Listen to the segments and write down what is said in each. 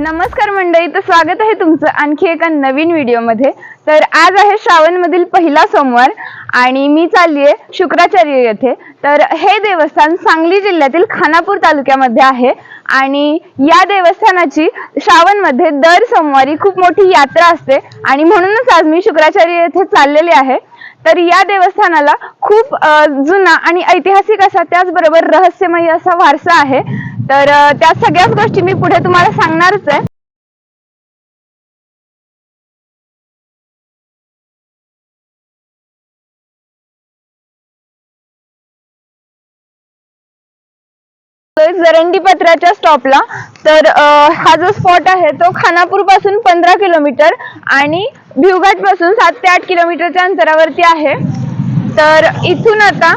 नमस्कार मंडळी तर स्वागत आहे तुमचं आणखी एका नवीन व्हिडिओमध्ये. तर आज आहे श्रावण मधील पहिला सोमवार आणि मी चालली आहे शुक्राचार्य येथे. तर हे देवस्थान सांगली जिल्ह्यातील खानापूर तालुक्यामध्ये आहे आणि या देवस्थानाची श्रावणमध्ये दर सोमवारी खूप मोठी यात्रा असते आणि म्हणूनच आज मी शुक्राचार्य येथे चाललेले आहे. तर या देवस्थानाला खूप जुना आणि ऐतिहासिक असा त्याचबरोबर रहस्यमयी असा वारसा आहे. तर त्या सगळ्याच गोष्टी मी पुढे तुम्हाला सांगणारच आहे. जरंडी पत्राच्या स्टॉपला तर हा जो स्पॉट आहे तो खानापूरपासून पंधरा किलोमीटर आणि भिवघाटपासून सात ते आठ किलोमीटरच्या अंतरावरती आहे. तर इथून आता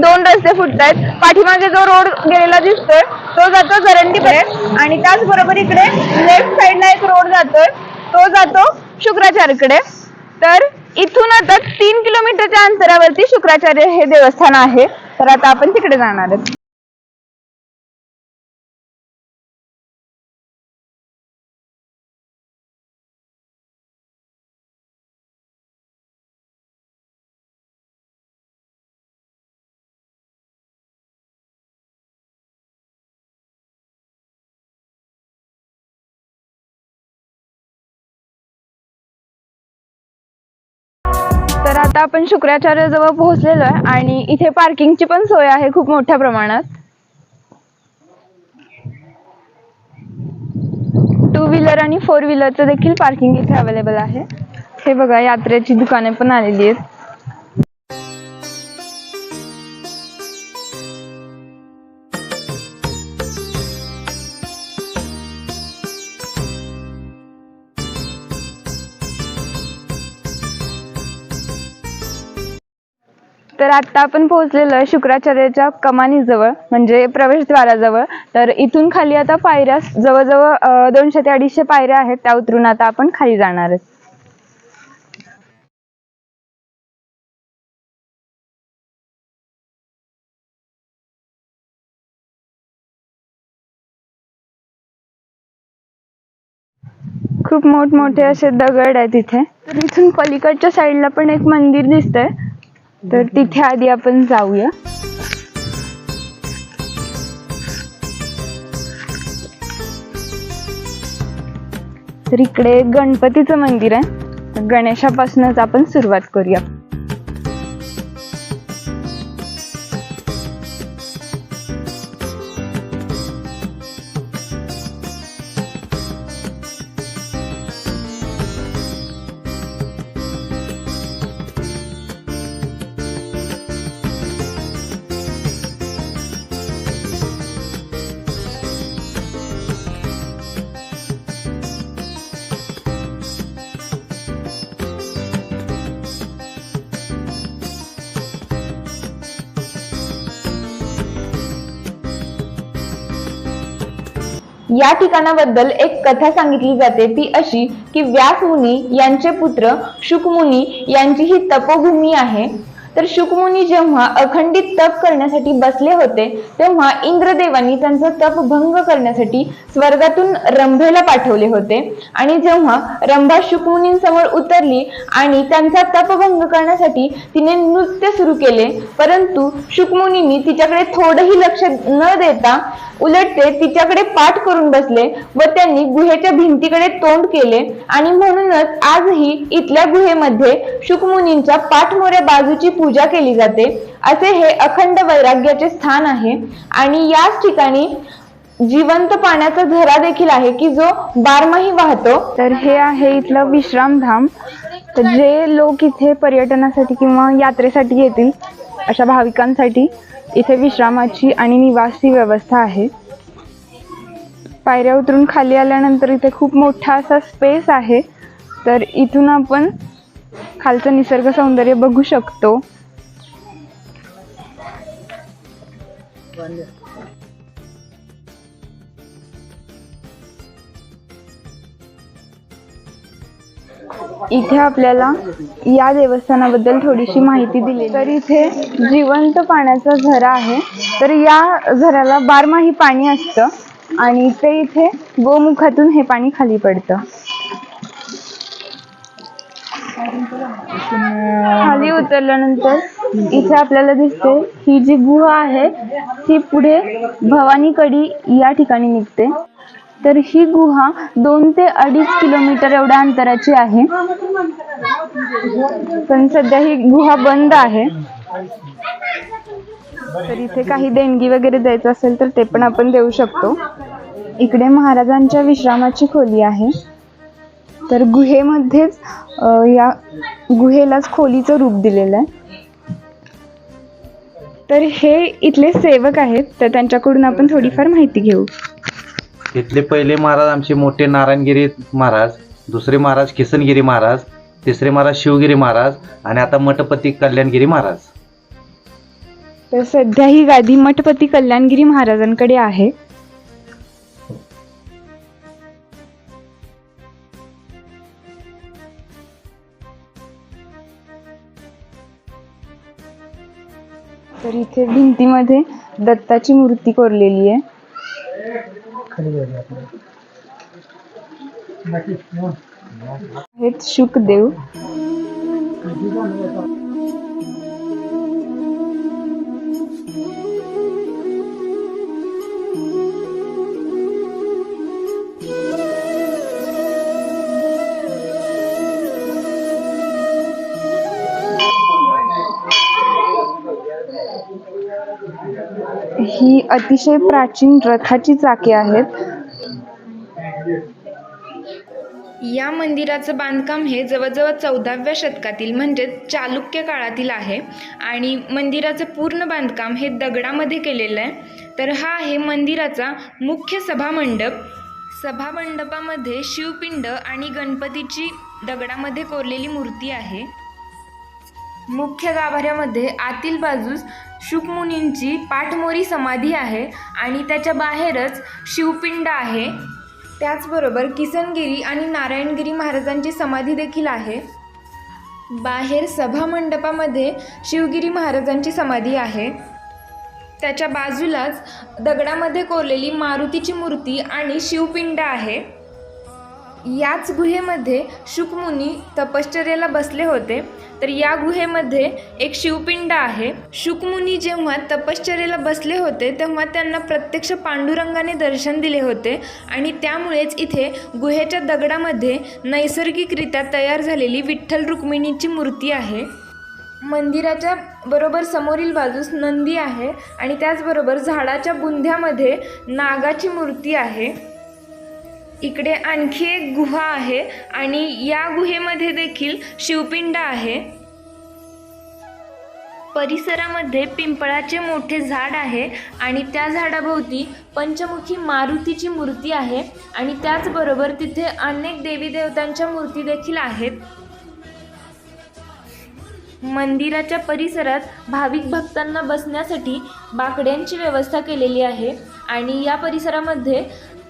दोन रस्ते फुटत आहेत पाठीमागे जो रोड गेलेला दिसतोय तो जातो जरंडीकडे आणि त्याचबरोबर इकडे लेफ्ट साइडला एक रोड जातोय. तो जातो शुक्राचार्यकडे तर इथून आता तीन किलोमीटरच्या अंतरावरती शुक्राचार्य हे देवस्थान आहे. तर आता आपण तिकडे जाणार आहोत. तर आता आपण शुक्राचार्य जवळ पोहोचलेलो आहे आणि इथे पार्किंगची पण सोय आहे खूप मोठ्या प्रमाणात. टू व्हीलर आणि फोर व्हीलरचं देखील पार्किंग इथे अवेलेबल आहे. हे बघा यात्रेची दुकाने पण आलेली आहेत. तर आता आपण पोहोचलेलो आहे शुक्राचार्याच्या कमानीजवळ म्हणजे प्रवेशद्वाराजवळ. तर इथून खाली आता पायऱ्या जवळजवळ दोनशे ते अडीचशे पायऱ्या आहेत. त्या उतरून आता आपण खाली जाणार आहोत. खूप मोठमोठे असे दगड आहेत इथे. तर इथून पलीकडच्या साईडला पण एक मंदिर दिसतंय. तर तिथे आधी आपण जाऊया. तर इकडे गणपतीचं मंदिर आहे. गणेशापासूनच आपण सुरुवात करूया. या ठिकाणाबद्दल एक कथा सांगितली जाते. ती अशी की व्यास मुनी यांचे पुत्र शुकमुनी यांची ही तपोभूमी आहे. तर शुकमुनी जेव्हा अखंडित तप करण्यासाठी बसले होते तेव्हा इंद्रदेवांनी त्यांचा तप भंग करण्यासाठी स्वर्गातून रंभेला पाठवले होते. आणि जेव्हा रंभा शुकमुनींसमोर उतरली आणि त्यांचा तपभंग करण्यासाठी तिने नृत्य सुरू केले परंतु शुकमुनींनी तिच्याकडे थोडंही लक्ष न देता उलट ते तिच्याकडे पाठ करून बसले व त्यांनी गुहेच्या भिंतीकडे तोंड केले. आणि म्हणूनच आजही इथल्या गुहेमध्ये शुकमुनींच्या पाठमोऱ्या बाजूची पूजा केली जाते. असे हे अखंड वैराग्याचे स्थान आहे. आणि याच ठिकाणी जिवंत पाण्याचा झरा देखील आहे की जो बारमाही वाहतो. तर हे आहे इथलं विश्रामधाम तर जे लोक इथे पर्यटनासाठी किंवा यात्रेसाठी येतील अशा भाविकांसाठी इथे विश्रामाची आणि निवासी व्यवस्था आहे. पायऱ्या उतरून खाली आल्यानंतर इथे खूप मोठा असा स्पेस आहे. तर इथून आपण खालचं निसर्ग सौंदर्य बघू शकतो. इथे आपल्याला या देवस्थानाबद्दल थोडीशी माहिती दिली. तर इथे जिवंत पाण्याचा झरा आहे. तर या झऱ्याला बारमाही पाणी असतं आणि ते इथे गोमुखातून हे पाणी खाली पडतं. खाली उतरल्यानंतर इथे आपल्याला दिसते ही जी गुहा आहे ती पुढे भवानीकडी या ठिकाणी निघते. तर ही गुहा दोन ते अडीच किलोमीटर एवढ्या अंतराची आहे. पण सध्या ही गुहा बंद आहे. तर इथे काही देणगी वगैरे द्यायचं असेल तर ते पण आपण देऊ शकतो. इकडे महाराजांच्या विश्रामाची खोली आहे. तर गुहेमध्येच या गुहेलाच खोलीचं रूप दिलेलं आहे. तर हे इथले सेवक आहेत तर त्यांच्याकडून आपण थोडीफार माहिती घेऊ. इथले पहिले महाराज आमचे मोठे नारायणगिरी महाराज दुसरे महाराज किसनगिरी महाराज तिसरे महाराज शिवगिरी महाराज आणि आता मठपती कल्याणगिरी महाराज. तर सध्या ही गादी मठपती कल्याणगिरी महाराजांकडे आहे. इथे भिंतीमध्ये दत्ताची मूर्ती कोरलेली आहे. आहेत शुकदेव. ही अतिशय प्राचीन रथाची चाके आहेत. या मंदिराचं बांधकाम हे जवळजवळ चौदाव्या शतकातील म्हणजे चालुक्य काळातील आहे आणि मंदिराचं पूर्ण बांधकाम हे दगडामध्ये केलेलं आहे. तर हा आहे मंदिराचा मुख्य सभामंडप. सभामंडपामध्ये शिवपिंड आणि गणपतीची दगडामध्ये कोरलेली मूर्ती आहे. मुख्य गाभाऱ्यामध्ये आतील बाजूस शुकमुनींची पाठमोरी समाधी आहे आणि त्याच्या बाहेरच शिवपिंड आहे. त्याचबरोबर किसनगिरी आणि नारायणगिरी महाराजांची समाधी देखील आहे. बाहेर सभामंडपामध्ये शिवगिरी महाराजांची समाधी आहे. त्याच्या बाजूलाच दगडामध्ये कोरलेली मारुतीची मूर्ती आणि शिवपिंड आहे. याच गुहेमध्ये शुकमुनी तपश्चर्याला बसले होते. तर या गुहेमध्ये एक शिवपिंड आहे. शुकमुनी जेव्हा तपश्चर्याला बसले होते तेव्हा त्यांना प्रत्यक्ष पांडुरंगाने दर्शन दिले होते आणि त्यामुळेच इथे गुहेच्या दगडामध्ये नैसर्गिकरित्या तयार झालेली विठ्ठल रुक्मिणीची मूर्ती आहे. मंदिराच्या बरोबर समोरील बाजूस नंदी आहे आणि त्याचबरोबर झाडाच्या बुंध्यामध्ये नागाची मूर्ती आहे. इकडे आणखी एक गुहा आहे आणि या गुहेमध्ये देखील शिवपिंड आहे. परिसरामध्ये पिंपळाचे मोठे झाड आहे आणि त्या झाडाभोवती पंचमुखी मारुतीची मूर्ती आहे आणि त्याचबरोबर तिथे अनेक देवी देवतांच्या मूर्ती देखील आहेत. मंदिराच्या परिसरात भाविक भक्तांना बसण्यासाठी बाकड्यांची व्यवस्था केलेली आहे आणि या परिसरामध्ये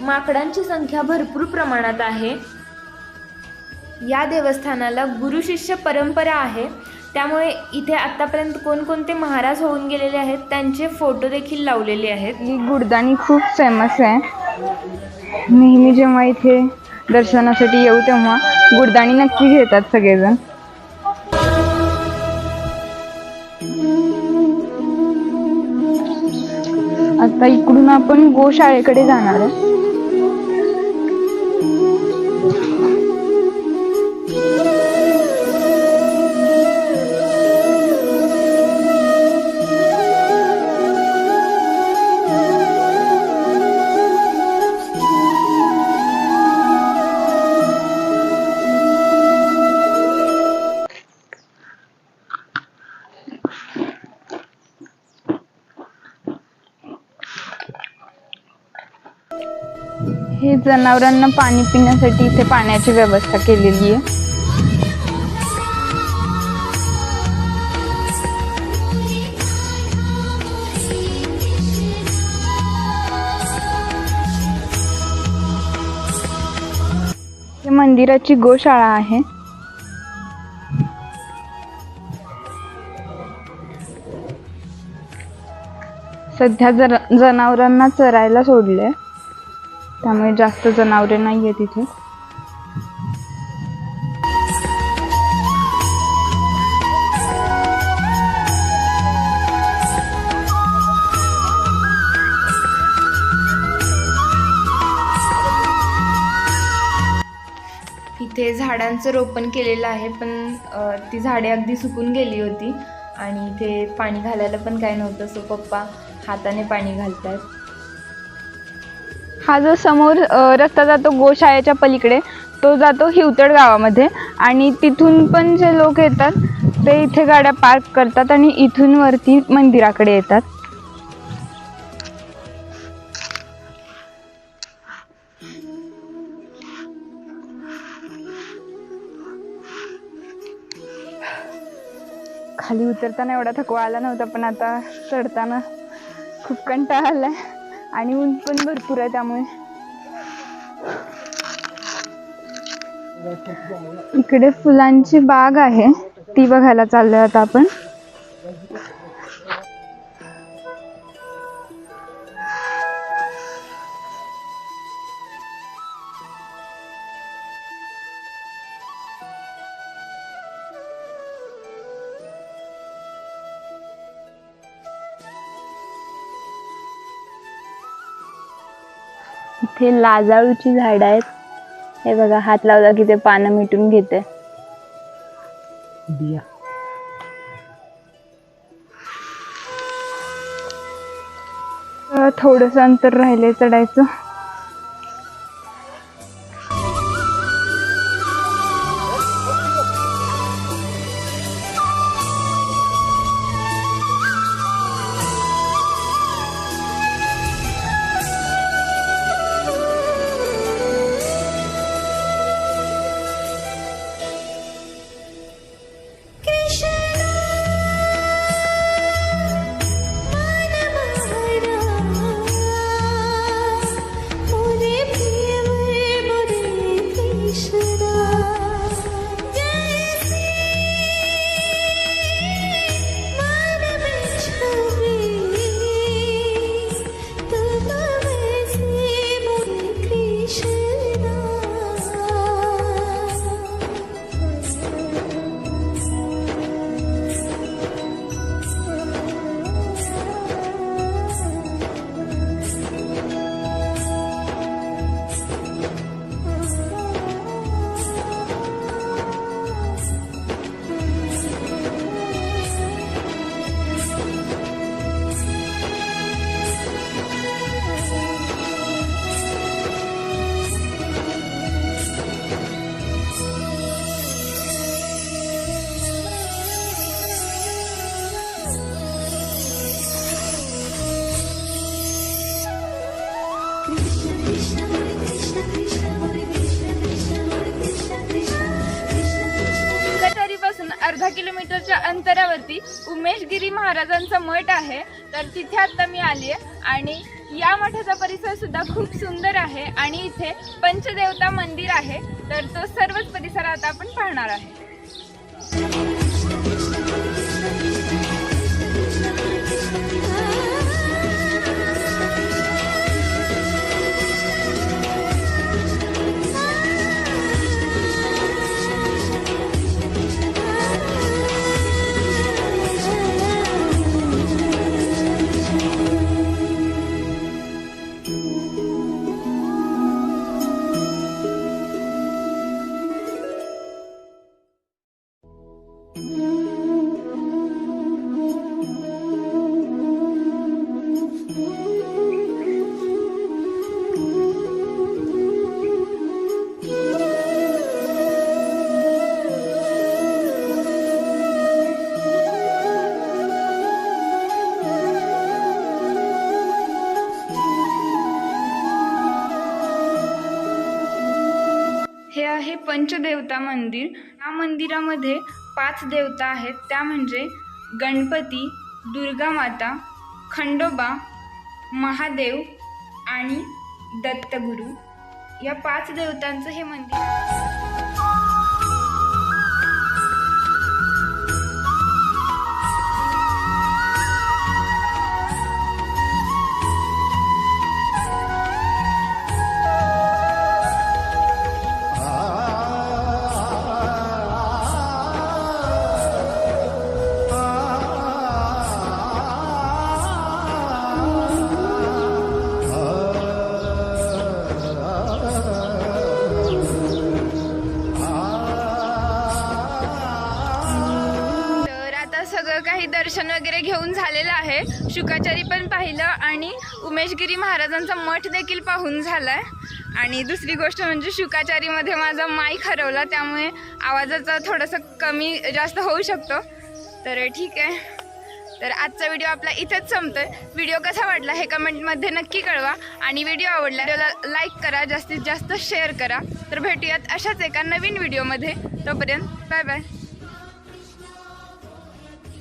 माकडांची संख्या भरपूर प्रमाणात आहे. या देवस्थानाला गुरु शिष्य परंपरा आहे. त्यामुळे इथे आत्तापर्यंत कोणकोणते महाराज होऊन गेलेले आहेत त्यांचे फोटो देखील लावलेले आहेत. ही गुडदाणी खूप फेमस आहे. नेहमी जेव्हा इथे दर्शनासाठी येऊ तेव्हा गुडदाणी नक्की घेतात सगळेजण. आता इकडून आपण गोशाळेकडे जाणार आहे. जनावरांना पाणी पिण्यासाठी इथे पाण्याची व्यवस्था केलेली आहे. हे मंदिराची गोशाळा आहे. सध्या जर जनावरांना चरायला सोडले त्यामुळे जास्त जनावरे नाही आहेत इथे. इथे झाडांचं रोपण केलेलं आहे पण ती झाडे अगदी सुकून गेली होती. आणि इथे पाणी घालायला पण काय नव्हतं सो पप्पा हाताने पाणी घालतात हा जो समोर रस्ता जातो गोशाळेच्या पलीकडे तो जातो हिवतड गावामध्ये आणि तिथून पण जे लोक येतात ते इथे गाड्या पार्क करतात आणि इथून वरती मंदिराकडे येतात. खाली उतरताना एवढा थकवा आला नव्हता पण आता चढताना खूप कंटाळा आलाय. आणि ऊन पण भरपूर आहे त्यामुळे. इकडे फुलांची बाग आहे. ती बघायला चाललोय आता आपण. इथे लाजाळूची झाड आहेत. हे बघा हात लावला की ते पानं मिटून घेते. थोडस अंतर राहिले चढायचं. अर्धा किलोमीटरच्या अंतरावरती उमेशगिरी महाराजांचा मठ आहे. तर तिथे आत्ता मी आली आहे. आणि या मठाचा परिसर सुद्धा खूप सुंदर आहे. आणि इथे पंचदेवता मंदिर आहे. तर तो सर्वच परिसर आता आपण पाहणार आहे. पंचदेवता मंदिर. या मंदिरामध्ये पाच देवता आहेत. त्या म्हणजे गणपती दुर्गा माता खंडोबा महादेव आणि दत्तगुरू. या पाच देवतांचं हे मंदिर दर्शन वगैरे घेऊन झालेलं आहे. शुकाचारी पण पाहिलं आणि उमेशगिरी महाराजांचा मठ देखील पाहून झाला आहे आणि दुसरी गोष्ट म्हणजे शुकाचारीमध्ये माझा माईक हरवला त्यामुळे आवाजाचा थोडंसं कमी जास्त होऊ शकतो. तर ठीक आहे. तर आजचा व्हिडिओ आपला इथेच संपतोय. व्हिडिओ कसा वाटला हे कमेंटमध्ये नक्की कळवा. आणि व्हिडिओ आवडला व्हिडिओला लाईक करा जास्तीत जास्त शेअर करा. तर भेटूयात अशाच एका नवीन व्हिडिओमध्ये. तोपर्यंत बाय बाय.